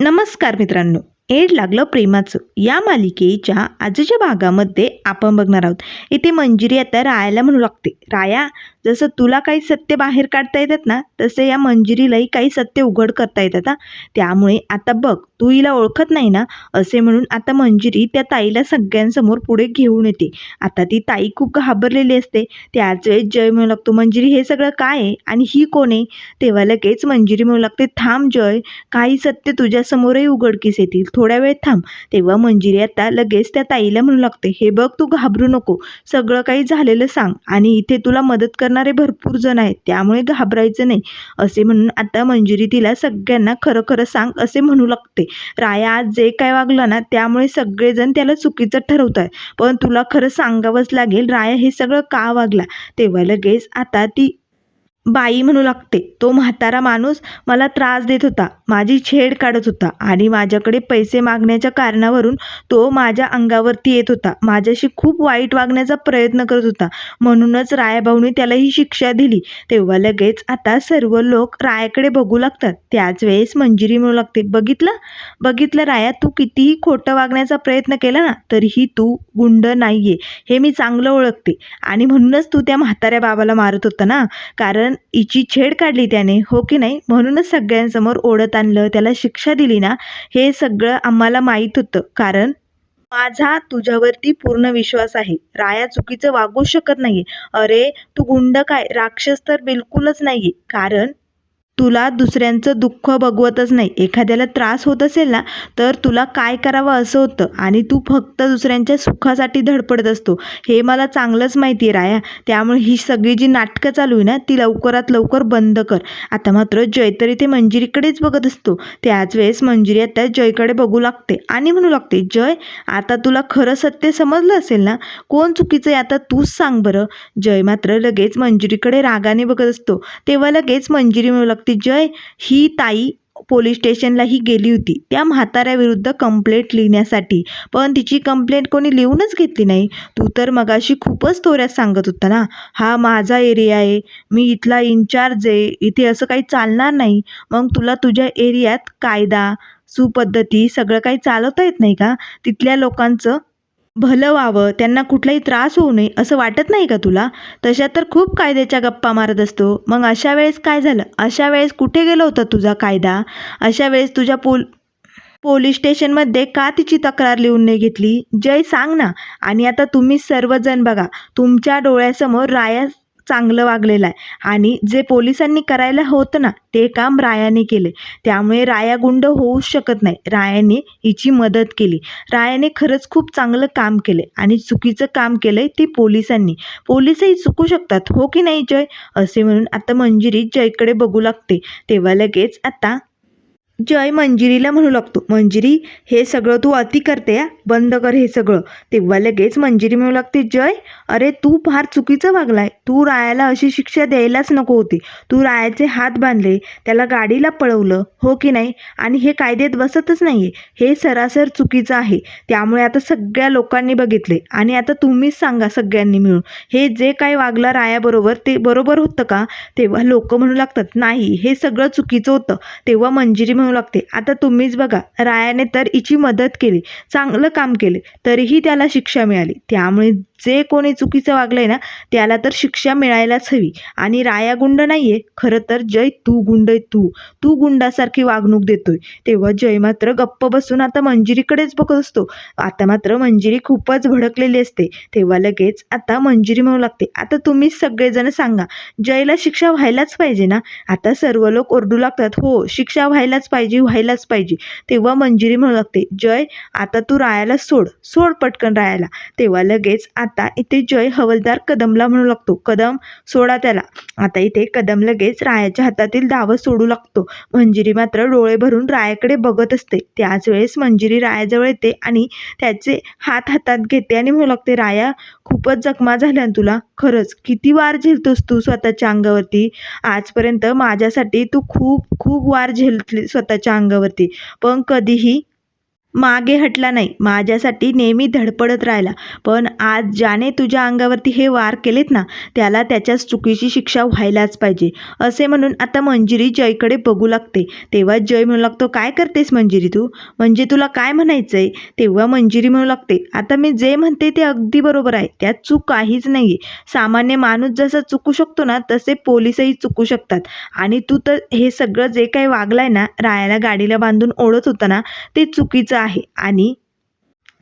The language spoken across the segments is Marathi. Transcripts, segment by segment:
नमस्कार मित्रांनो. एड लागलं प्रेमाचं. या मालिकेच्या आजच्या भागामध्ये आपण बघणार आहोत. इथे मंजिरी आता रायाला म्हणू लागते. राया जसं तुला काही सत्य बाहेर काढता येतात ना तसे या मंजिरीलाही काही सत्य उघड करता येतात हा. त्यामुळे आता बघ तू हिला ओळखत नाही ना असे म्हणून आता मंजिरी त्या ताईला सगळ्यांसमोर पुढे घेऊन येते. आता ती ताई खूप घाबरलेली असते. त्याच वेळेस जय म्हणू लागतो मंजिरी हे सगळं काय आहे? आणि ही कोण आहे? तेव्हा लगेच मंजिरी म्हणू लागते थांब जय काही सत्य तुझ्यासमोरही उघडकीस येतील. थोड्या वेळ थांब. तेव्हा मंजिरी आता लगेच त्या ताईला म्हणू लागते हे बघ तू घाबरू नको. सगळं काही झालेलं सांग. आणि इथे तुला मदत करणारे भरपूर जण आहेत त्यामुळे घाबरायचं नाही. असे म्हणून आता मंजिरी तिला सगळ्यांना खरं खरं सांग असे म्हणू लागते. राया आज जे काय वागलं ना त्यामुळे सगळेजण त्याला चुकीचं ठरवत आहे पण तुला खरं सांगावंच लागेल राया हे सगळं का वागला? तेव्हा लगेच आता ती बाई म्हणू लागते तो म्हातारा माणूस मला त्रास देत होता माझी छेड काढत होता आणि माझ्याकडे पैसे मागण्याच्या कारणावरून तो माझ्या अंगावरती येत होता. माझ्याशी खूप वाईट वागण्याचा प्रयत्न करत होता. म्हणूनच रायाभाऊने त्याला ही शिक्षा दिली. तेव्हा लगेच आता सर्व लोक रायाकडे बघू लागतात. त्याच वेळेस मंजिरी म्हणू लागते बघितलं? बघितलं राया तू कितीही खोटं वागण्याचा प्रयत्न केला ना तरीही तू गुंड नाहीये. हे मी चांगलं ओळखते. आणि म्हणूनच तू त्या म्हाताऱ्या बाबाला मारत होता ना. कारण हिची छेड काढली त्याने हो की नाही? म्हणूनच सगळ्यांसमोर ओढत आणलं त्याला शिक्षा दिली ना हे सगळं आम्हाला माहीत होतं. कारण माझा तुझ्यावरती पूर्ण विश्वास आहे. राया चुकीचं वागू शकत नाहीये. अरे तू गुंड काय? राक्षस तर बिलकुलच नाहीये. कारण तुला दुसऱ्यांचं दुःख बघवतच नाही. एखाद्याला त्रास होत असेल ना तर तुला काय करावं असं होतं? आणि तू फक्त दुसऱ्यांच्या सुखासाठी धडपडत असतो. हे मला चांगलंच माहिती आहे राया. त्यामुळे ही सगळी जी नाटकं चालू आहे ना ती लवकरात लवकर बंद कर. आता मात्र जय तरी ते मंजिरीकडेच बघत असतो. त्याच वेळेस मंजिरी आता जयकडे बघू लागते आणि म्हणू लागते जय आता तुला खरं सत्य समजलं असेल ना? कोण चुकीचं आहे आता तूच सांग बरं. जय मात्र लगेच मंजिरीकडे रागाने बघत असतो. तेव्हा लगेच मंजिरी म्हणू लागते जय ही ताई पोलीस स्टेशनलाही गेली होती. त्या म्हाताऱ्याविरुद्ध कंप्लेंट लिहिण्यासाठी. पण तिची कंप्लेंट कोणी लिहूनच घेतली नाही. तू तर मगाशी खूपच तोऱ्यात सांगत होता ना. हा माझा एरिया आहे. मी इथला इन्चार्ज आहे. इथे असं काही चालणार नाही. मग तुला तुझ्या एरियात कायदा सुपद्धती सगळं काही चालवता येत नाही का? तिथल्या लोकांचं भलं व्हावं त्यांना कुठलाही त्रास होऊ नये असं वाटत नाही का तुला? तशा तर खूप कायद्याच्या गप्पा मारत असतो. मग अशा वेळेस काय झालं? अशा वेळेस कुठे गेला होता तुझा कायदा? अशा वेळेस तुझ्या पोल पोलीस स्टेशनमध्ये का तिची तक्रार लिहून नाही घेतली? जय सांग ना. आणि आता तुम्ही सर्वजण बघा तुमच्या डोळ्यासमोर राया चांगलं वागलेलं आहे. आणि जे पोलिसांनी करायला होतं ना ते काम रायाने केले. त्यामुळे राया गुंड होऊ शकत नाही. रायाने हिची मदत केली. रायाने खरंच खूप चांगलं काम केले आणि चुकीचं काम केलंय ते पोलिसांनी. पोलिसही चुकू शकतात हो की नाही जय? असे म्हणून आता मंजिरी जयकडे बघू लागते. तेव्हा लगेच आता जय मंजिरीला म्हणू लागतो. मंजिरी हे सगळं तू अति करते या बंद कर हे सगळं. तेव्हा लगेच मंजिरी म्हणू लागते जय अरे तू फार चुकीचं वागलाय. तू रायाला अशी शिक्षा द्यायलाच नको होती. तू रायाचे हात बांधले त्याला गाडीला पळवलं हो की नाही? आणि हे कायद्यात बसतच नाही हे सरासर चुकीचं आहे. त्यामुळे आता सगळ्या लोकांनी बघितले. आणि आता तुम्हीच सांगा सगळ्यांनी मिळून. हे जे काय वागलं रायाबरोबर ते बरोबर होतं का? तेव्हा लोक म्हणू लागतात नाही हे सगळं चुकीचं होतं. तेव्हा मंजिरी म्हणू लागते. आता तुम्हीच बघा रायाने तर हिची मदत केली चांगलं काम केले तरीही त्याला शिक्षा मिळाली. त्यामुळे जे कोणी चुकीचं वागलंय ना त्याला तर शिक्षा मिळायलाच हवी. आणि राया गुंड नाहीये. खरं तर जय तू गुंड आहे तू. तू गुंडासारखी वागणूक देतोय. तेव्हा जय मात्र गप्प बसून आता मंजिरीकडेच बघत असतो. आता मात्र मंजिरी खूपच भडकलेली असते. तेव्हा लगेच आता मंजिरी म्हणू लागते. आता तुम्हीच सगळेजण सांगा जयला शिक्षा व्हायलाच पाहिजे ना? आता सर्व लोक ओरडू लागतात. हो शिक्षा व्हायलाच पाहिजे व्हायलाच पाहिजे. तेव्हा मंजिरी म्हणू लागते जय आता तू रायाला सोड. सोड पटकन रायाला. तेव्हा लगेच आता आता इथे जय हवलदार कदमला म्हणू लागतो. कदम सोडा त्याला. आता इथे कदम लगेच रायाच्या हातातील दावं सोडू लागतो. मंजिरी मात्र डोळे भरून रायाकडे बघत असते. त्याच वेळेस मंजिरी रायाजवळ येते आणि त्याचे हात हातात घेते आणि म्हणू लागते राया खूपच जखमा झाल्या तुला? खरंच किती वार झेलतोस तू स्वतःच्या अंगावरती? आजपर्यंत माझ्यासाठी तू खूप खूप वार झेलतली स्वतःच्या अंगावरती. पण कधीही मागे हटला नाही. माझ्यासाठी नेहमी धडपडत राहिला. पण आज ज्याने तुझ्या अंगावरती हे वार केलेत ना त्याला त्याच्याच चुकीची शिक्षा व्हायलाच पाहिजे. असे म्हणून आता मंजिरी जयकडे बघू लागते. तेव्हा जय म्हणू लागतो काय करतेस मंजिरी तू? म्हणजे तुला काय म्हणायचं आहे तेव्हा मंजिरी म्हणू लागते आता मी जे म्हणते ते अगदी बरोबर आहे. त्यात चूक काहीच नाही आहे सामान्य माणूस जसं चुकू शकतो ना तसे पोलीसही चुकू शकतात. आणि तू तर हे सगळं जे काही वागलाय ना रायाला गाडीला बांधून ओढत होता ना ते चुकीचं आहे. आणि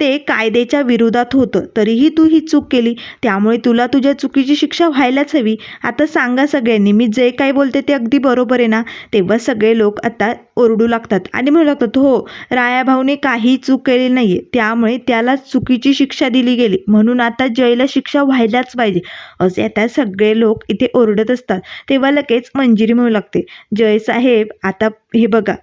ते कायद्याच्या विरोधात होतं. तरीही तू ही चूक केली. त्यामुळे तुला तुझ्या चुकीची शिक्षा व्हायलाच हवी. आता सांगा सगळ्यांनी मी जे काही बोलते ते अगदी बरोबर आहे ना? तेव्हा सगळे लोक आता ओरडू लागतात आणि म्हणू लागतात हो रायाभाऊने काही चूक केली नाही आहे त्यामुळे त्याला चुकीची शिक्षा दिली गेली. म्हणून आता जयला शिक्षा व्हायलाच पाहिजे. असे आता सगळे लोक इथे ओरडत असतात. तेव्हा लगेच मंजिरी म्हणू लागते जय साहेब आता हे बघा.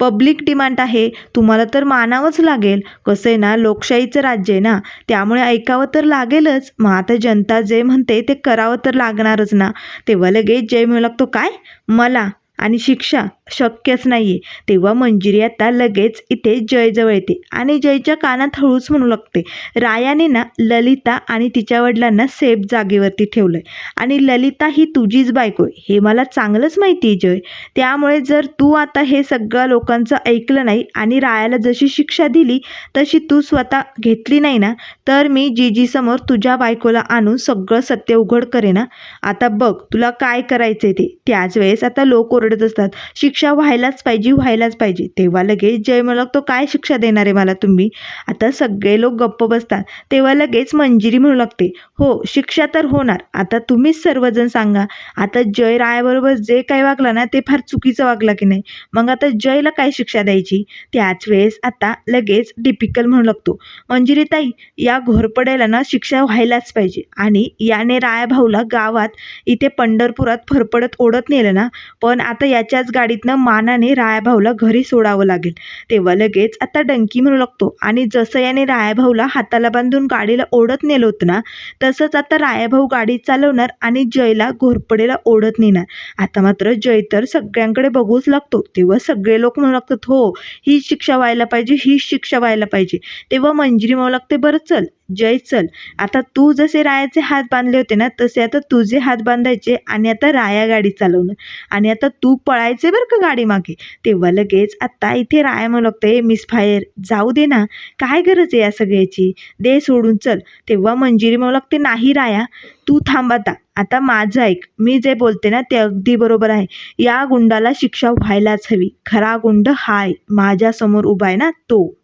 पब्लिक डिमांड आहे तुम्हाला तर मानावंच लागेल. कसं आहे ना लोकशाहीचं राज्य आहे ना त्यामुळे ऐकावं तर लागेलच. मग आता जनता जे म्हणते ते करावं तर लागणारच ना. तेव्हा लगेच जय म्हणू लागतो काय? मला. आणि शिक्षा शक्यच नाही आहे तेव्हा मंजिरी आता लगेच इथे जयजवळ येते आणि जयच्या कानात हळूच म्हणू लागते रायाने ना ललिता आणि तिच्या वडिलांना सेफ जागेवरती ठेवलं आहे आणि ललिता ही तुझीच बायको आहे. हे मला चांगलंच माहिती आहे जय. त्यामुळे जर तू आता हे सगळं लोकांचं ऐकलं नाही आणि रायाला जशी शिक्षा दिली तशी तू स्वतः घेतली नाही ना तर मी जीजीसमोर तुझ्या बायकोला आणून सगळं सत्य उघड करेना आता बघ तुला काय करायचं ते. त्याच वेळेस आता लोक ओरडत असतात. शिक्षा व्हायलाच पाहिजे व्हायलाच पाहिजे. तेव्हा लगेच जय मला तो काय शिक्षा देणार आहे मला तुम्ही? आता सगळे लोक गप्प बसतात. तेव्हा लगेच मंजिरी म्हणू लागते. हो शिक्षा तर होणार. आता तुम्हीच सर्वजण सांगा. आता जय रायाबरोबर जे काही वागला ना ते फार चुकीचं वागला की नाही? मग आता जयला काय शिक्षा द्यायची? त्याच वेळेस आता लगेच डिपिकल म्हणू लागतो. मंजिरी ताई या घोरपड्याला ना शिक्षा व्हायलाच पाहिजे. आणि याने राया भाऊला गावात इथे पंढरपुरात फरफडत ओढत नेलं ना पण आता याच्याच गाडीतनं मानाने रायाभाऊला घरी सोडावं लागेल. तेव्हा लगेच आता डंकी म्हणू लागतो. आणि जसं याने रायाभाऊला हाताला बांधून गाडीला ओढत नेलं होतं ना तसंच आता रायाभाऊ गाडी चालवणार आणि जयला घोरपडेला ओढत नेणार. आता मात्र जय तर सगळ्यांकडे बघूच लागतो. तेव्हा सगळे लोक म्हणू लागतात हो हीच शिक्षा व्हायला पाहिजे हीच शिक्षा व्हायला पाहिजे. तेव्हा मंजिरी म्हणू लागते बरं चल. जय चल. आता तू जसे रायाचे हात बांधले होते ना तसे आता तुझे हात बांधायचे आणि आता राया गाडी चालवणं. आणि आता तू पळायचे बरं का गाडी मागे. तेव्हा लगेच आता इथे राया म्हणू लागते मिस फायर जाऊ दे ना. काय गरज आहे या सगळ्याची? दे सोडून चल. तेव्हा मंजिरी म्हणू लागते नाही राया तू थांब आता. आता माझं ऐक. मी जे बोलते ना ते अगदी बरोबर आहे. या गुंडाला शिक्षा व्हायलाच हवी. खरा गुंड हाय. माझ्यासमोर उभा आहे ना तो.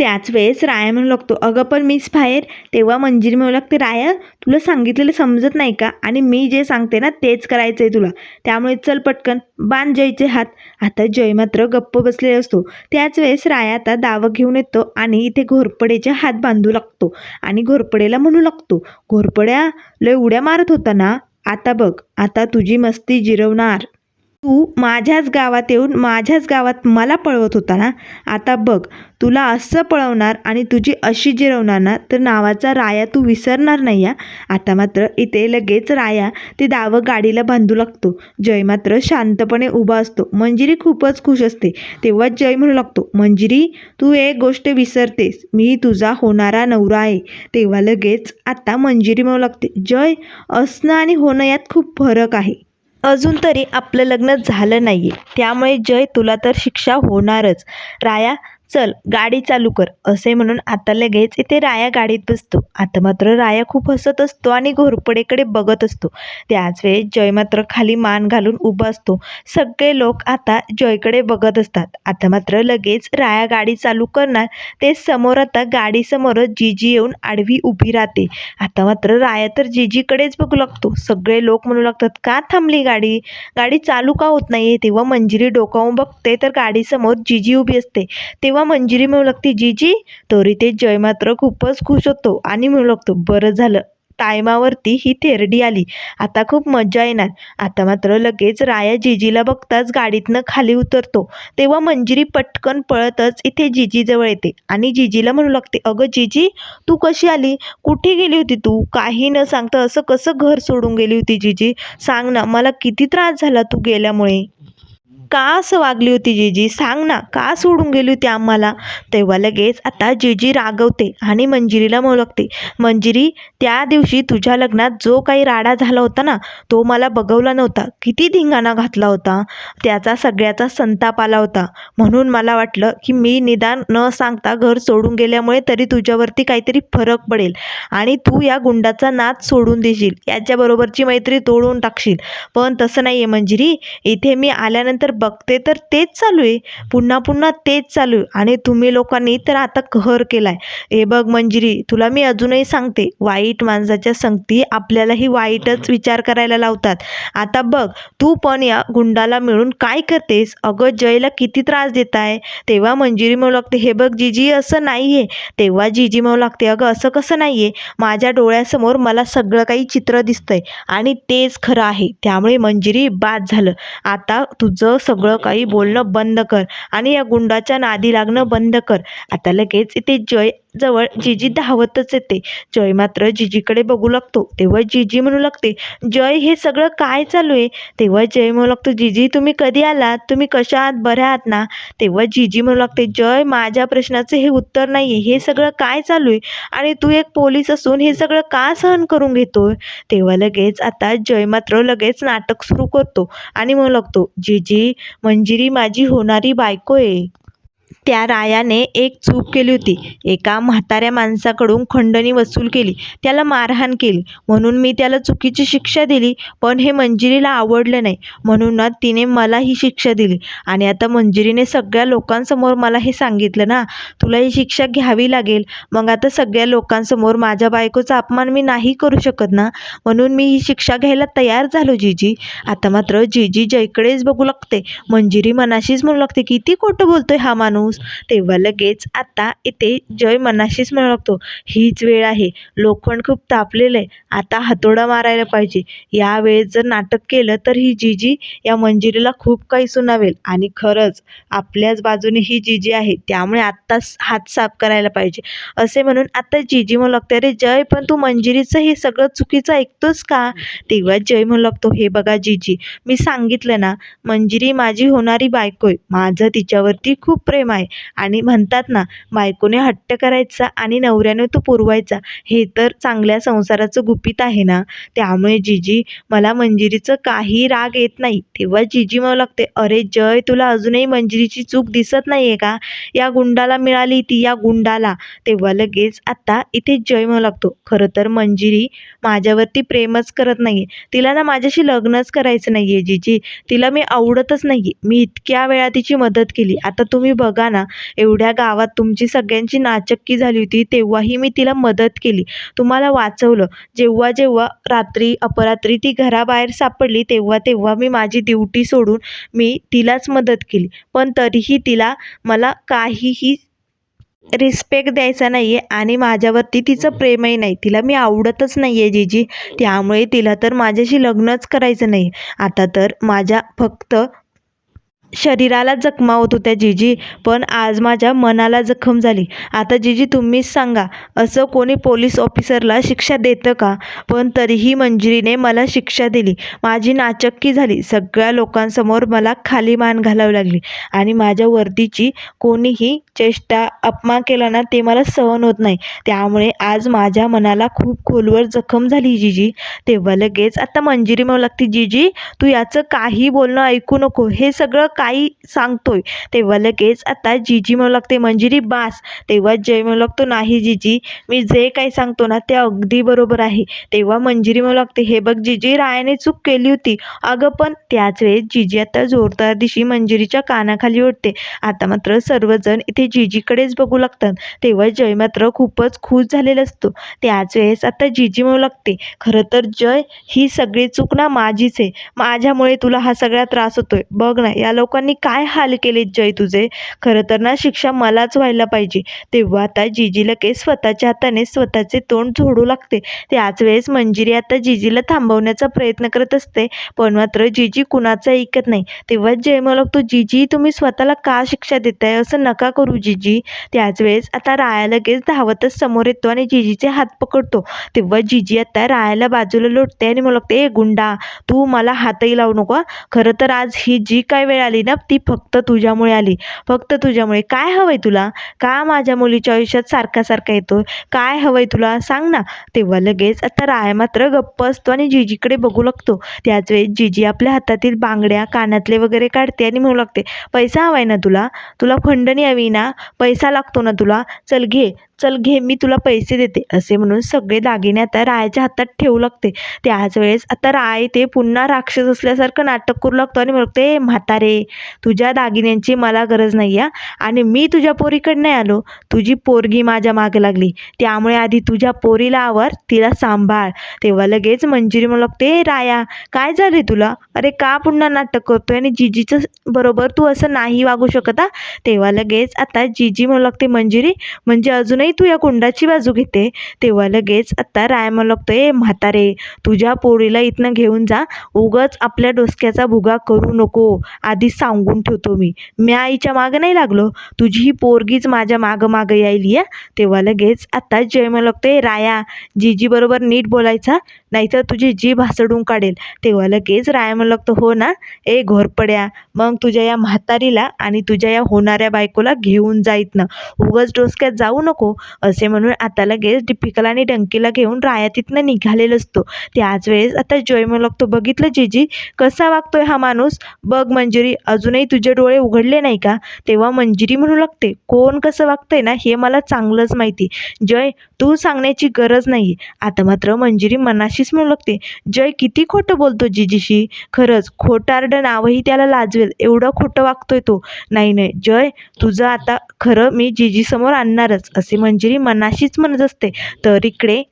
त्याच वेळेस राया म्हणू लागतो अगं पण मिस फायर तेव्हा मंजिरी म्हणू लागते राया तुला सांगितलेलं समजत नाही का? आणि मी जे सांगते ना तेच करायचं आहे तुला. त्यामुळे चल पटकन बांध जयचे हात. आता जय मात्र गप्प बसलेला असतो. त्याच वेळेस राया आता दावं घेऊन येतो आणि इथे घोरपडेचे हात बांधू लागतो आणि घोरपडेला म्हणू लागतो घोरपड्या लय उड्या मारत होता ना? आता बघ आता तुझी मस्ती जिरवणार. तू माझ्याच गावात येऊन माझ्याच गावात मला पळवत होता ना? आता बघ तुला असं पळवणार आणि तुझी अशी जिरवणार ना तर नावाचा राया तू विसरणार नाही या आता मात्र इथे लगेच राया ते दावं गाडीला बांधू लागतो. जय मात्र शांतपणे उभा असतो. मंजिरी खूपच खुश असते. तेव्हा जय म्हणू लागतो मंजिरी तू एक गोष्ट विसरतेस. मी तुझा होणारा नवरा आहे. तेव्हा लगेच आता मंजिरी म्हणू लागते जय असणं आणि होणं यात खूप फरक आहे. अजून तरी आपलं लग्न झालं नाही आहे त्यामुळे जय तुला तर शिक्षा होणारच. राया चल गाडी चालू कर असे म्हणून आता लगेच इथे राया गाडीत बसतो. आता मात्र राया खूप हसत असतो आणि घोरपडेकडे बघत असतो. त्याच वेळेस जय मात्र खाली मान घालून उभा असतो. सगळे लोक आता जयकडे बघत असतात. आता मात्र लगेच राया गाडी चालू करणार ते समोर आता गाडीसमोरच जीजी येऊन आडवी उभी राहते. आता मात्र राया तर जीजीकडेच बघू लागतो. सगळे लोक म्हणू लागतात का थांबली गाडी? गाडी चालू का होत नाही तेव्हा मंजिरी डोकावून बघते तर गाडीसमोर जीजी उभी असते. तेव्हा मंजिरी म्हणू लागते जीजी तरी ते जय मात्र खूपच खुश होतो. आणि म्हणू लागतो बरं झालं टायमावरती ही थेरडी आली. आता खूप मजा येणार. आता मात्र लगेच राया जीजीला बघताच गाडीतनं खाली उतरतो. तेव्हा मंजिरी पटकन पळतच इथे जीजीजवळ येते. आणि जीजीला म्हणू लागते अगं जीजी तू कशी आली? कुठे गेली होती तू? काही न सांगता असं कसं घर सोडून गेली होती जीजी? सांग ना मला किती त्रास झाला तू गेल्यामुळे. का असं वागली होती जीजी? सांग ना का सोडून गेली होती आम्हाला? तेव्हा लगेच आता जीजी रागवते आणि मंजिरीला ओळखते मंजिरी त्या दिवशी तुझ्या लग्नात जो काही राडा झाला होता ना तो मला बघवला नव्हता. किती धिंगाणा घातला होता. त्याचा सगळ्याचा संताप आला होता. म्हणून मला वाटलं की मी निदान न सांगता घर सोडून गेल्यामुळे तरी तुझ्यावरती काहीतरी फरक पडेल आणि तू या गुंडाचा नाद सोडून देशील. याच्याबरोबरची मैत्री तोडून टाकशील. पण तसं नाही आहे मंजिरी. इथे मी आल्यानंतर बघते तर तेच चालू आहे. पुन्हा पुन्हा तेच चालू आहे. आणि तुम्ही लोकांनी तर आता कहर आहे हे बघ मंजिरी तुला मी अजूनही सांगते वाईट माणसाच्या संगती आपल्यालाही वाईटच विचार करायला लावतात. आता बघ तू पण या गुंडाला मिळून काय करतेस? अगं जयला किती त्रास देत आहे तेव्हा मंजिरी म्हणू लागते हे बघ जीजी असं नाही आहे तेव्हा जीजी म्हणू लागते अगं असं कसं नाही आहे माझ्या डोळ्यासमोर मला सगळं काही चित्र दिसतंय. आणि तेच खरं आहे. त्यामुळे मंजिरी बाद झालं. आता तुझं सगळं काही बोलणं बंद कर. आणि या गुंडाच्या नादी लागणं बंद कर. आता लगेच इथे जय जवळ जीजी धावतच येते. जय मात्र जीजीकडे बघू लागतो. तेव्हा जीजी म्हणू लागते जय हे सगळं काय चालू आहे? तेव्हा जय म्हणू लागतो जीजी तुम्ही कधी आलात? तुम्ही कशा आहात? बऱ्या आहात ना? तेव्हा जीजी म्हणू लागते जय माझ्या प्रश्नाचं हे उत्तर नाही आहे हे सगळं काय चालू आहे? आणि तू एक पोलीस असून हे सगळं का सहन करून घेतोय? तेव्हा लगेच आता जय मात्र लगेच नाटक सुरू करतो आणि म्हणू लागतो जीजी मंजिरी माझी होणारी बायको आहे. त्या रायाने एक चूक केली होती. एका म्हाताऱ्या माणसाकडून खंडणी वसूल केली. त्याला मारहाण केली. म्हणून मी त्याला चुकीची शिक्षा दिली पण हे मंजिरीला आवडलं नाही. म्हणूनच तिने मला ही शिक्षा दिली. आणि आता मंजिरीने सगळ्या लोकांसमोर मला हे सांगितलं ना तुला ही शिक्षा घ्यावी लागेल. मग आता सगळ्या लोकांसमोर माझ्या बायकोचा अपमान मी नाही करू शकत ना. म्हणून मी ही शिक्षा घ्यायला तयार झालो जीजी. आता मात्र जीजी जयकडेच बघू लागते. मंजिरी मनाशीच म्हणू लागते किती खोटं बोलतोय हा माणूस. तेव्हा लगेच आता इथे जय मनाशीच म्हणू लागतो हीच वेळ आहे. लोखंड खूप तापलेलं आहे आता हातोडा मारायला पाहिजे. या वेळेत जर नाटक केलं तर ही जीजी या मंजिरीला खूप काही सुनावेल. आणि खरंच आपल्याच बाजूने ही जीजी आहे. त्यामुळे आत्ताच हात साफ करायला पाहिजे. असे म्हणून आता जीजी म्हणू लागते अरे जय पण तू मंजिरीचं हे सगळं चुकीचं ऐकतोस का? तेव्हा जय म्हणू लागतो हे बघा जीजी मी सांगितलं ना मंजिरी माझी होणारी बायको आहे. माझं तिच्यावरती खूप प्रेम आहे. आणि म्हणतात ना बायकोने हट्ट करायचा आणि नवऱ्याने तो पुरवायचा हे तर चांगल्या संसाराचं गुपित आहे ना? त्यामुळे जीजी मला मंजिरीचं काही राग येत नाही. तेव्हा जीजी मला लागते अरे जय तुला अजूनही मंजिरीची चूक दिसत नाही आहे का? या गुंडाला मिळाली ती या गुंडाला. तेव्हा लगेच आता इथे जय म्हणू लागतो खरं तर मंजिरी माझ्यावरती प्रेमच करत नाही आहे तिला ना माझ्याशी लग्नच करायचं नाही आहे जीजी. तिला मी आवडतच नाही आहे मी इतक्या वेळा तिची मदत केली. आता तुम्ही बघा ना एवढ्या गावात तुमची सगळ्यांची नाचक्की झाली होती तेव्हाही मी तिला मदत केली. तुम्हाला वाचवलं. जेव्हा जेव्हा रात्री अपरात्री ती घराबाहेर सापडली तेव्हा तेव्हा मी माझी ड्युटी सोडून मी तिलाच मदत केली. पण तरीही तिला मला काहीही रिस्पेक्ट द्यायचा नाही आहे आणि माझ्यावरती तिचं प्रेमही नाही. तिला मी आवडतच नाही आहे जीजी. त्यामुळे तिला तर माझ्याशी लग्नच करायचं नाही आता तर माझ्या फक्त शरीराला जखमा होत होत्या जीजी पण आज माझ्या मनाला जखम झाली. आता जीजी तुम्हीच सांगा असं कोणी पोलीस ऑफिसरला शिक्षा देतं का? पण तरीही मंजिरीने मला शिक्षा दिली. माझी नाचक्की झाली. सगळ्या लोकांसमोर मला खाली मान घालावी लागली आणि माझ्या वर्दीची कोणीही चेष्टा अपमान केला ना ते मला सहन होत नाही. त्यामुळे आज माझ्या मनाला खूप खोलवर जखम झाली जीजी. तेव्हा लगेच आता मंजिरी म्हणू लागते जीजी तू याचं काही बोलणं ऐकू नको. हे सगळं काही सांगतोय. तेव्हा लगेच आता जीजी म्हणू लागते मंजिरी बास. तेव्हा जय म्हणू लागतो नाही जीजी मी जे काही सांगतो ना ते अगदी बरोबर आहे. तेव्हा मंजिरी म्हणू लागते हे बघ जीजी रायाने चूक केली होती. अगं पण त्याच वेळेस जीजी आता जोरदार दिशी मंजिरीच्या कानाखाली ओढते. आता मात्र सर्वजण इथे जीजीकडेच बघू लागतात. तेव्हा जय मात्र खूपच खुश झालेला असतो. त्याच वेळेस आता जीजी म्हणू लागते खरं तर जय ही सगळी चूक ना माझीच आहे. माझ्यामुळे तुला हा सगळा त्रास होतोय. बघ ना या लोकांनी काय हाल केले जय तुझे? खरं तर ना शिक्षा मलाच व्हायला पाहिजे. तेव्हा आता जिजीला केस स्वतःच्या हाताने स्वतःचे तोंड झोडू लागते. त्याच वेळेस मंजिरी आता जिजीला थांबवण्याचा प्रयत्न करत असते. पण मात्र जिजी कुणाचं ऐकत नाही. तेव्हा जय मला लागतो जिजी तुम्ही स्वतःला का शिक्षा देताय? असं नका करू जीजी. त्याच वेळेस आता राया लगेच धावतच समोर येतो आणि जिजीचे हात पकडतो. तेव्हा जिजी आता रायाला बाजूला लोटते आणि मला लागते ए गुंडा तू मला हातही लावू नको खरं तर आज ही जी काय वेळ आली आली ना ती फक्त तुझ्यामुळे आली. फक्त तुझ्यामुळे. काय हवंय तुला? का माझ्या मुलीच्या आयुष्यात सारखा सारखा येतो काय हवंय तुला? सांग ना. तेव्हा लगेच आता राय मात्र गप्प असतो आणि जिजीकडे बघू लागतो. त्याच वेळेस जिजी आपल्या हातातील बांगड्या कानातले वगैरे काढते आणि म्हणू लागते पैसा हवाय ना तुला? तुला खंडणी हवी ना? पैसा लागतो ना तुला? चल घे. चल घे मी तुला पैसे देते. असे म्हणून सगळे दागिने आता रायाच्या हातात ठेवू लागते. त्याच वेळेस आता राय ते पुन्हा राक्षस असल्यासारखं नाटक करू लागतो आणि म्हणते म्हातारे तुझ्या दागिन्यांची मला गरज नाही आहे आणि मी तुझ्या पोरीकडे नाही आलो. तुझी पोरगी माझ्या मागे लागली. त्यामुळे आधी तुझ्या पोरीला आवर तिला सांभाळ. तेव्हा लगेच मंजिरी म्हणू लागते राया काय झाले तुला? अरे का पुन्हा नाटक करतोय आणि जिजीचं बरोबर तू असं नाही वागू शकत तेव्हा लगेच आता जिजी म्हणू लागते मंजिरी म्हणजे अजूनही तू या कुंडाची बाजू घेते. तेव्हा लगेच आत्ता राय म्हणतो ए म्हातारे तुझ्या पोरीला इथनं घेऊन जा. उगच आपल्या डोसक्याचा भुगा करू नको. आधी सांगून ठेवतो मी. मी आईच्या मागं नाही लागलो. तुझी ही पोरगीच माझ्या मागं मागं यायली या तेव्हा लगेच आत्ता जय म्हणतो ए राया जिजी बरोबर नीट बोलायचा नाहीतर तुझी जीभ हसडून काढेल. तेव्हा लगेच राय म्हणतो हो ना ए घोरपड्या मग तुझ्या या म्हातारीला आणि तुझ्या या होणाऱ्या बायकोला घेऊन जा इथनं. उगच डोसक्यात जाऊ नको. असे म्हणून आता लगेच दीपिकाला आणि डंकीला घेऊन राया तिथनं निघालेला असतो. त्याच वेळेस आता जय म्हणू लागतो बघितलं जीजी कसा वागतोय हा माणूस? बघ मंजिरी अजूनही तुझे डोळे उघडले नाही का? तेव्हा मंजिरी म्हणू लागते कोण कसं वागतंय ना हे मला चांगलंच माहिती. जय तू सांगण्याची गरज नाही. आता मात्र मंजिरी मनाशीच म्हणू लागते जय किती खोटं बोलतो जिजीशी? खरंच खोटार्ड नावही त्याला लाजवेल एवढं खोटं वागतोय तो. नाही नाही जय तुझं आता खरं मी जिजीसमोर आणणारच असे मंजिरी मनाशीच म्हणत असते. तर इकडे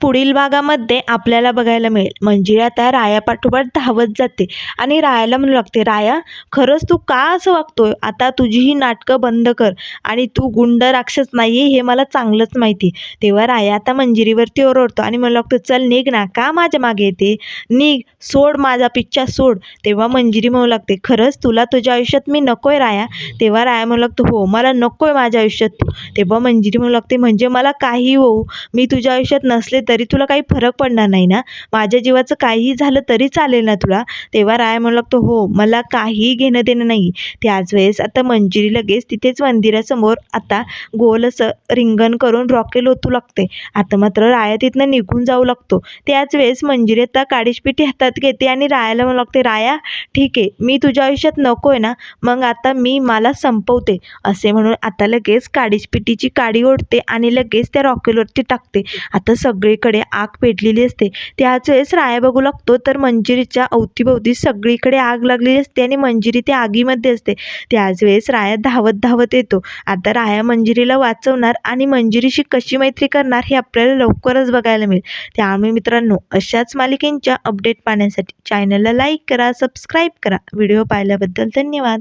पुढील भागामध्ये आपल्याला बघायला मिळेल. मंजिरी आता रायापाठोपाठ धावत जाते आणि रायाला म्हणू लागते राया खरंच तू का असं वागतोय? आता तुझी ही नाटकं बंद कर आणि तू गुंड राक्षस नाही हे मला चांगलंच माहिती. तेव्हा राया आता मंजिरीवरती ओरडतो आणि म्हणू लागतो चल निघ ना का माझ्या मागे येते? निघ सोड माझा पिच्चा सोड. तेव्हा मंजिरी म्हणू लागते खरंच तुला तुझ्या आयुष्यात मी नकोय राया? तेव्हा राया म्हणू लागतो हो मला नकोय माझ्या आयुष्यात तू. तेव्हा मंजिरी म्हणू लागते म्हणजे मला काही होऊ मी तुझ्या आयुष्यात नसले तरी तुला काही फरक पडणार नाही ना? माझ्या जीवाचं काहीही झालं तरी चालेल ना तुला? तेव्हा राय म्हणू लागतो हो मला काहीही घेणं देणं नाही. त्याच वेळेस आता मंजिरी लगेच तिथेच मंदिरासमोर आता गोल असं रिंगण करून रॉकेल ओतू लागते. आता मात्र राया तिथनं निघून जाऊ लागतो. त्याच वेळेस मंजिरी आता काडीशपिठी हातात घेते आणि रायाला म्हणू लागते राया ठीक आहे मी तुझ्या आयुष्यात नको आहे ना? मग आता मी मला संपवते. असे म्हणून आता लगेच काडीशपिठीची काडी ओढते आणि लगेच त्या रॉकेलवरती टाकते. आता सगळीकडे आग पेटलेली असते. त्याच वेळेस राया बघू लागतो तर मंजिरीच्या अवतीभोवती सगळीकडे आग लागलेली असते आणि मंजिरी त्या आगीमध्ये असते. त्याच वेळेस राया धावत धावत येतो. आता राया मंजिरीला वाचवणार आणि मंजिरीशी कशी मैत्री करणार हे आपल्याला लवकरच बघायला मिळेल. त्यामुळे मित्रांनो अशाच मालिकेंच्या अपडेट पाहण्यासाठी चॅनलला लाईक करा सबस्क्राईब करा. व्हिडिओ पाहिल्याबद्दल धन्यवाद.